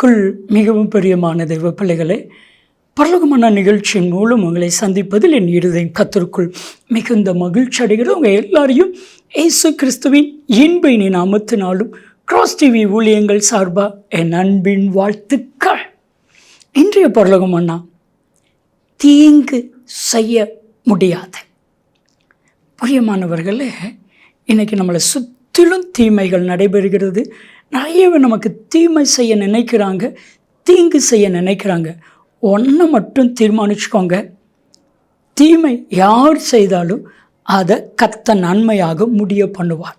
கர்த்தருக்குள் மிகவும் பிரியமான தெய்வ பிள்ளைகளை பரலோகமான நிகழ்ச்சியின் மூலம் உங்களை சந்திப்பதில் என் இருதயம் கத்திற்குள் மிகுந்த மகிழ்ச்சி அடைகிறது. உங்கள் எல்லாரையும் ஏசு கிறிஸ்துவின் இன்பைனி நாமத்தினாலும் கிராஸ் டிவி ஊழியங்கள் சார்பாக என் அன்பின் வாழ்த்துக்கள். இன்றைய பரலோகம் அண்ணா தீங்கு செய்ய முடியாது. பிரியமானவர்களே இன்றைக்கி நம்மளை முற்றிலும் தீமைகள் நடைபெறுகிறது. நிறையவே நமக்கு தீமை செய்ய நினைக்கிறாங்க தீங்கு செய்ய நினைக்கிறாங்க. ஒன்றை மட்டும் தீர்மானிச்சுக்கோங்க. தீமை யார் செய்தாலும் அதை கத்த நன்மையாக முடிய பண்ணுவார்.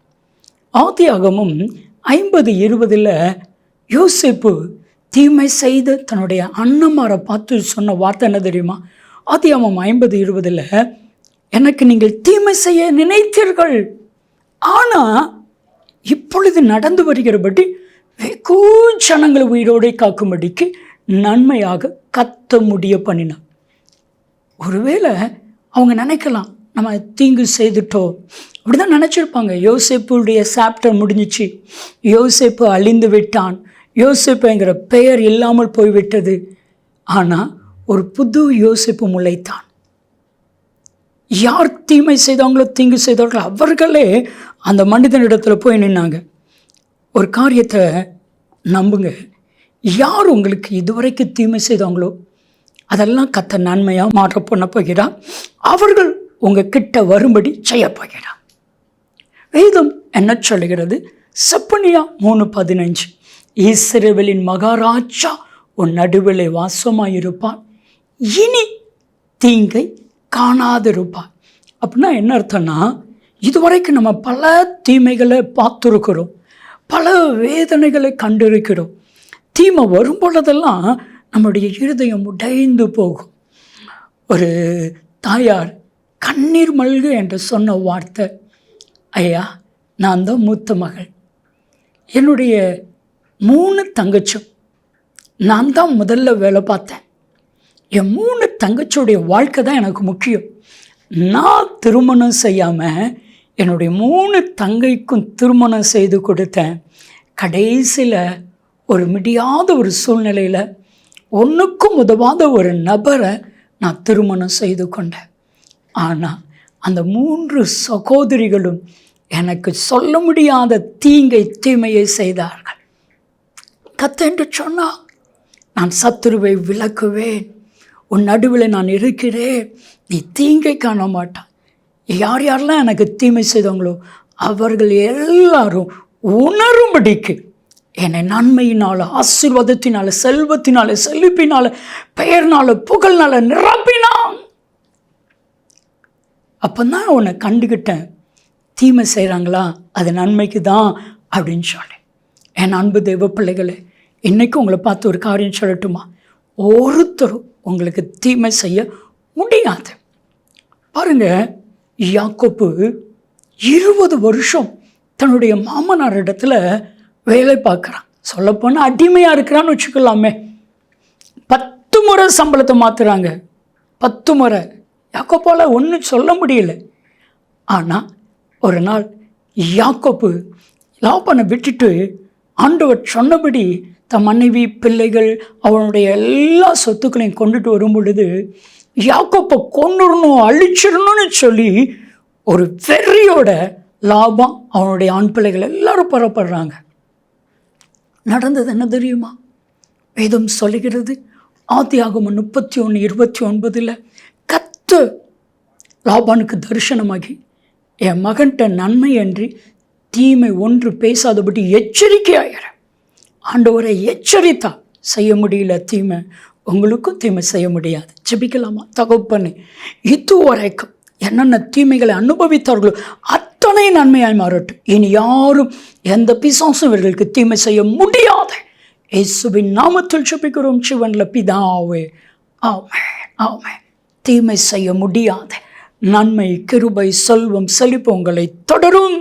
ஆதியாகமும் ஐம்பது இருபதில் யோசிப்பு தீமை செய்து தன்னுடைய அண்ணமாரை பார்த்து சொன்ன வார்த்தை என்ன தெரியுமா? ஆதியாகமம் ஐம்பது இருபதில் எனக்கு நீங்கள் தீமை செய்ய நினைத்தீர்கள். ஆனால் இப்பொழுது நடந்து வருகிறபடி வெகு ஜனங்களை உயிரோடை காக்கும்படிக்கு நன்மையாக கத்த முடிய பண்ணினார் ஒருவேளை அவங்க நினைக்கலாம் நம்ம தீங்கு செய்துட்டோம். அப்படிதான் நினச்சிருப்பாங்க. யோசேப்புடைய சாப்டர் முடிஞ்சிச்சு. யோசேப்பு அழிந்து விட்டான். யோசேப்புங்கிற பெயர் இல்லாமல் போய்விட்டது. ஆனால் ஒரு புது யோசிப்பு முளைத்தான் யார் தீமை செய்தாங்களோ தீங்கு செய்தார்களோ அவர்களே அந்த மனிதனிடத்தில் போய் நின்னாங்க. ஒரு காரியத்தை நம்புங்க. யார் உங்களுக்கு இதுவரைக்கும் தீமை செய்தாங்களோ அதெல்லாம் கத்த நன்மையாக மாற்ற பண்ண போகிறார் அவர்கள் உங்கள் கிட்ட வரும்படி செய்ய போகிறார் வேதம் என்ன சொல்லுகிறது? செப்பனியா மூணு பதினஞ்சு. ஈஸ்வரவலின் மகாராஜா உன் நடுவிலே வாசமாயிருப்பான். இனி தீங்கை காணாத ரூபா அப்படின்னா என்ன அர்த்தம்னா இதுவரைக்கும் நம்ம பல தீமைகளை பார்த்துருக்கிறோம். பல வேதனைகளை கண்டிருக்கிறோம். தீமை வரும் பொழுதெல்லாம் நம்முடைய இருதயம் உடைந்து போகும். ஒரு தாயார் கண்ணீர் மல்கு என்று சொன்ன வார்த்தை. ஐயா நான் தான் மூத்த மகள். என்னுடைய மூணு தங்கச்சும் நான் தான் முதல்ல வேலை பார்த்தேன். என் மூணு தங்கச்சியுடைய வாழ்க்கை தான் எனக்கு முக்கியம். நான் திருமணம் செய்யாமல் என்னுடைய மூணு தங்கைக்கும் திருமணம் செய்து கொடுத்தேன். கடைசியில் ஒரு முடியாத ஒரு சூழ்நிலையில் ஒன்றுக்கும் உதவாத ஒரு நபரை நான் திருமணம் செய்து கொண்டேன். ஆனால் அந்த மூன்று சகோதரிகளும் எனக்கு சொல்ல முடியாத தீங்கை தீமையை செய்தார்கள். கத்தென்று சொன்னால் நான் சத்துருவை விளக்குவேன். உன் நடுவில் நான் இருக்கிறேன். நீ தீங்கை காண மாட்டான் யார் யாரெல்லாம் எனக்கு தீமை செய்தவங்களோ அவர்கள் எல்லாரும் உணரும்படிக்கு என்னை நன்மையினால் ஆசீர்வாதத்தினால செல்வத்தினால செழிப்பினால பெயர்னால புகழ்னால நிரப்பினான். அப்போ தான் உன்னை கண்டுக்கிட்டேன் தீமை செய்கிறாங்களா அது நன்மைக்கு தான் அப்படின்னு சொல்லி. என் அன்பு தெய்வ பிள்ளைகளே இன்றைக்கும் உங்களை பார்த்து ஒரு காரியம் சொல்லட்டுமா? ஒருத்தரும் உங்களுக்கு தீமை செய்ய முடியாது. பாருங்க யாக்கோப்பு இருபது வருஷம் தன்னுடைய மாமனார் இடத்துல வேலை பார்க்குறான். சொல்லப்போனால் அடிமையாக இருக்கிறான்னு வச்சுக்கலாமே. பத்து முறை சம்பளத்தை மாற்றுறாங்க பத்து முறை. யாக்கோப்பால் ஒன்றும் சொல்ல முடியல. ஆனால் ஒரு நாள் யாக்கோப்பு லாபனை விட்டுட்டு ஆண்டவர் சொன்னபடி தன் மனைவி பிள்ளைகள் அவனுடைய எல்லா சொத்துக்களையும் கொண்டுட்டு வரும் பொழுது யாக்கோப்பை கொண்டுடணும் அழிச்சிடணும்னு சொல்லி ஒரு வெறியோட லாபம் அவனுடைய ஆண் பிள்ளைகள் எல்லாரும் புறப்படுறாங்க. நடந்தது என்ன தெரியுமா? வேதம் சொல்லுகிறது ஆதியாகம முப்பத்தி ஒன்று இருபத்தி ஒன்பதில் கத்து லாபானுக்கு தரிசனமாகி என் மகன்கிட்ட நன்மை அன்றி தீமை ஒன்று பேசாதபடி எச்சரிக்கையாகிற ஆண்டவரை எச்சரித்தா செய்ய முடியல தீமை. உங்களுக்கும் தீமை செய்ய முடியாது. ஜெபிக்கலாமா? தகப்பனே இது வரைக்கும் என்னென்ன தீமைகளை அனுபவித்தார்களோ அத்தனை நன்மையாய் மாறட்டும். இனி யாரும் எந்த பிசாசும் இவர்களுக்கு தீமை செய்ய முடியாது இயேசுவின் நாமத்தில் ஜெபிக்கிறோம். சிவன்ல பிதாவே ஆமே ஆமே தீமை செய்ய முடியாது நன்மை கிருபை செல்வம் செழிப்பு உங்களை தொடரும்.